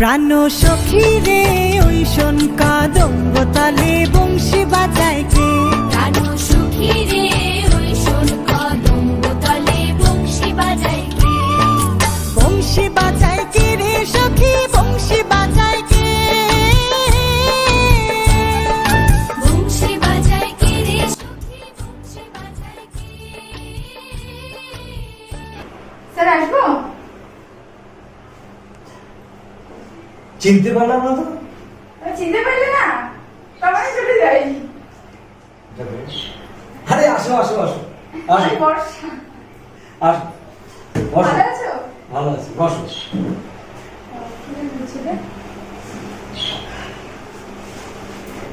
প্রাণ সখী রে ওই শোন কাদম্বতালে বংশী বাজায় কে? প্রাণ সখী রে চিনতে পারলাম না তো? চিনতে পারলে না তারপরে চলে যাই। আরে আসো আসো আসো। আসো। আসো। বসো। ভালো আছো? ভালো আছি বসো।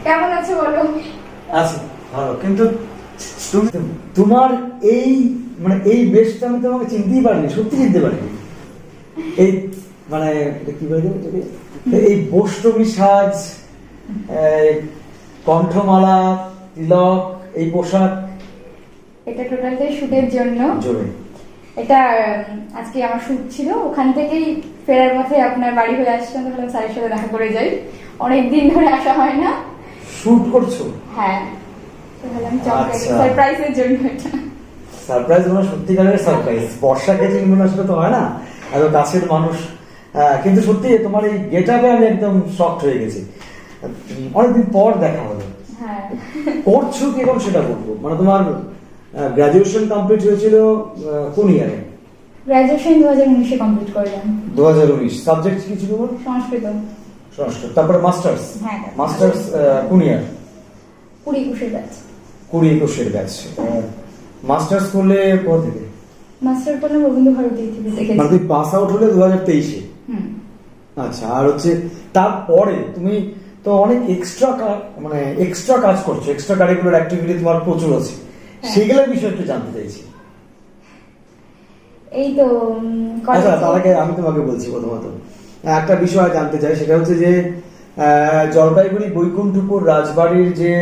কেমন আছো বলো? আছি ভালো। কিন্তু তুমি তোমার এই মানে এই বেশটা আমি তোমাকে চিনতেই পারিনি সত্যি চিনতে পারিনি। এই মানে কি বলে দেবে? এই বৈষ্ণবী সাজ কণ্ঠমালা তিলক এই পোশাক। এটা টোটালটাই শুটের জন্য। এটা আজকে আমার শুট ছিল। ওখান থেকেই ফেরার পথে আপনার বাড়ি হয়ে আসছিলাম তো ভাবলাম স্যারের সাথে দেখা করে যাই। অনেক দিন ধরে আসা হয় না। শুট করছ? হ্যাঁ। ভাবলাম আচ্ছা। সারপ্রাইজের জন্য এটা। সারপ্রাইজ মানে সত্যিকারের সারপ্রাইজ বর্ষাকে চিনবো না সেটা তো হয় না। এত কাছের মানুষ। কিন্তু সত্যি তোমার এই গেট আপে আমি একদম শক্ট হয়ে গেছি। অনেকদিন পর দেখা হলো। হ্যাঁ। করছ কি এখন সেটা বলব? মানে তোমার গ্রাজুয়েশন কমপ্লিট হয়েছিল কোন ইয়ারে গ্রাজুয়েশন দু হাজার উনিশে কমপ্লিট করলাম। দু হাজার উনিশ। সাবজেক্ট কি ছিল সংস্কৃত। সংস্কৃত। তারপরে মাস্টার্স হ্যাঁ। মাস্টার্স কোন ইয়ার কুড়ি একুশের ব্যাচ কুড়ি একুশের ব্যাচ মাস্টার্স করলে কোথা থেকে? মাস্টার করলাম রবীন্দ্র ভারতী থেকে। মানে পাস আউট হলে দু হাজার তেইশে। আচ্ছা আর হচ্ছে তারপরে তুমি তো অনেক এক্সট্রা মানে এক্সট্রা কাজ করছ এক্সট্রা কারিকুলার অ্যাক্টিভিটি তোমার প্রচুর আছে। হ্যাঁ। সেগুলোর বিষয়ে একটু জানতে চাইছি। এই তো আচ্ছা তার আগে আমি তোমাকে বলছি প্রথমত। একটা বিষয় জানতে চাই সেটা হচ্ছে যে আহ, জলপাইগুড়ি বৈকুণ্ঠপুর রাজবাড়ির যে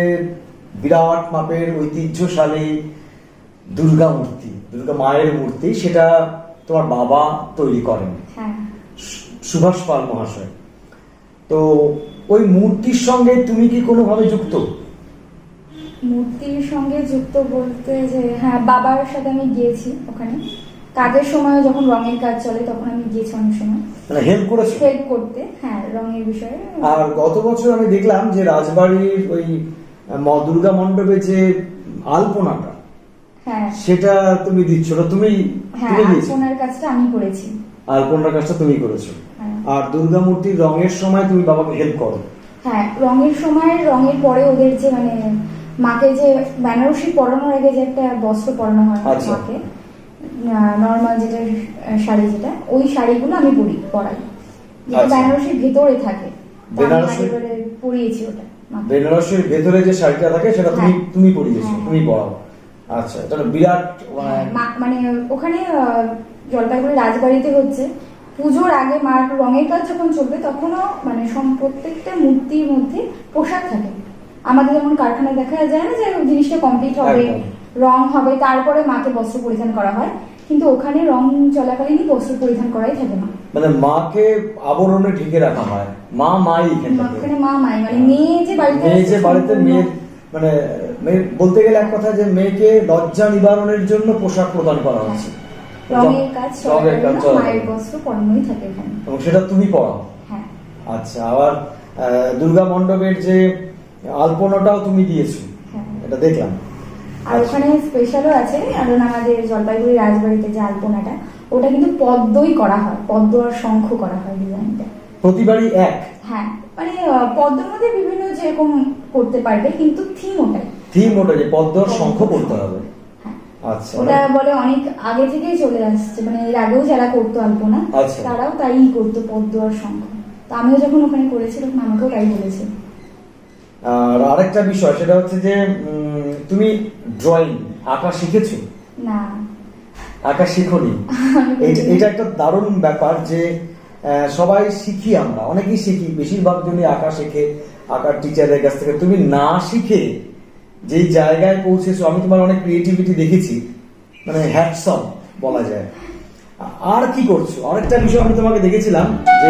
বিরাট মাপের ঐতিহ্যশালী দুর্গা মূর্তি দুর্গা মায়ের মূর্তি সেটা তোমার বাবা তৈরি করেন। হ্যাঁ। সুভাষ পাল মহাশয়। তো ওই মূর্তির সঙ্গে তুমি কি কোনোভাবে যুক্ত? মূর্তির সঙ্গে যুক্ত বলতে যে হ্যাঁ বাবার সাথে আমি গিয়েছি ওখানে। কাজের সময় যখন রঙের কাজ চলে তখন আমি গিয়েছি অনেক সময়। মানে হেল্প করেছ? হেল্প করতে হ্যাঁ রঙের বিষয়ে। আর গত বছর আমি দেখলাম যে রাজবাড়ির ওই ম- দুর্গা মণ্ডপে যে আলপনাটা হ্যাঁ। সেটা তুমি দিচ্ছ তুমি হ্যাঁ তুমি দিয়েছ? আলপনার কাজটা আমি করেছি। আলপনার কাজটা তুমি করেছ। আর দুর্গা মূর্তির রঙের সময় তুমি বাবাকে হেল্প করো হ্যাঁ রঙের সময় রঙের পরে ওদের যে মানে মাকে যে বেনারসি পরানোর আগে যে একটা বস্ত্র পরানো হয় আচ্ছা। মাকে নর্মাল যেটা শাড়ি যেটা ওই শাড়িগুলো আমি পরি পরাই যেটা আচ্ছা। বেনারসির ভেতরে থাকে বেনারসি- পরিয়েছি ওটা। বেনারসের ভেতরে যে শাড়িটা থাকে সেটা তুমি হ্যাঁ। তুমি পরিয়েছো হ্যাঁ। তুমি পরাও আচ্ছা এটা বিরাট হ্যাঁ, মানে মানে ওখানে জলপাইগুড়ি রাজবাড়িতে হচ্ছে পুজোর আগে মার রঙের কাজ যখন চলবে তখনও মানে প্রত্যেকটা মূর্তির মধ্যে পোশাক থাকে। আমাদের যেমন কারখানায় দেখা যায় না যে জিনিসটা কমপ্লিট হবে রং হবে তারপরে মাকে বস্ত্র পরিধান করা হয় কিন্তু ওখানে রং চলাকালীনই বস্ত্র পরিধান করাই থাকে না মানে মাকে আবরণে ঢেকে রাখা হয়। মা মাই ওখানে মা মাই মানে মেয়ে যে বাড়িতে মেয়ে যে বাড়িতে মেয়ের মানে মেয়ে বলতে গেলে এক কথা যে মেয়েকে লজ্জা নিবারণের জন্য পোশাক প্রদান করা হচ্ছে। রঙের কাজ রঙের। মায়ের বস্ত্র পরানোই থাকে এখানে। এবং সেটা তুমি পড়াও? হ্যাঁ। আচ্ছা আবার দুর্গা মণ্ডপের যে আলপনাটাও তুমি দিয়েছ হ্যাঁ। এটা দেখলাম। আর আচ্ছা। ওখানে স্পেশালও আছে কারণ আমাদের জলপাইগুড়ি রাজবাড়িতে যে আলপনাটা ওটা কিন্তু পদ্মই করা হয় পদ্ম আর শঙ্খ করা হয় ডিজাইনটা। প্রতিবারই এক? হ্যাঁ মানে পদ্মের মধ্যে বিভিন্ন যেরকম করতে পারবে কিন্তু থিম ওটাই। থিম ওটা যে পদ্ম আর শঙ্খ করতে হবে। ওটা বলে অনেক আগে থেকেই চলে আসছে মানে এর আগেও যারা করতো আলপনা আচ্ছা। তারাও তাই করতো পদ্ম আর শঙ্খ তো আমিও যখন ওখানে করেছি তখন আমাকেও তাই বলেছে। আর আরেকটা বিষয় সেটা হচ্ছে যে তুমি ড্রয়িং আঁকা শিখেছো? না। আঁকা শিখনি? এটা এটা একটা দারুণ ব্যাপার যে সবাই শিখি আমরা অনেকেই শিখি বেশিরভাগ জনই আঁকা শেখে আঁকার টিচারের কাছ থেকে। তুমি না শিখে যেই জায়গায় পৌঁছেছো, আমি তোমার অনেক ক্রিয়েটিভিটি দেখেছি। মানে হ্যাটসম বলা যায়। আর কি করছ? আরেকটা বিষয় আমি তোমাকে দেখেছিলাম যে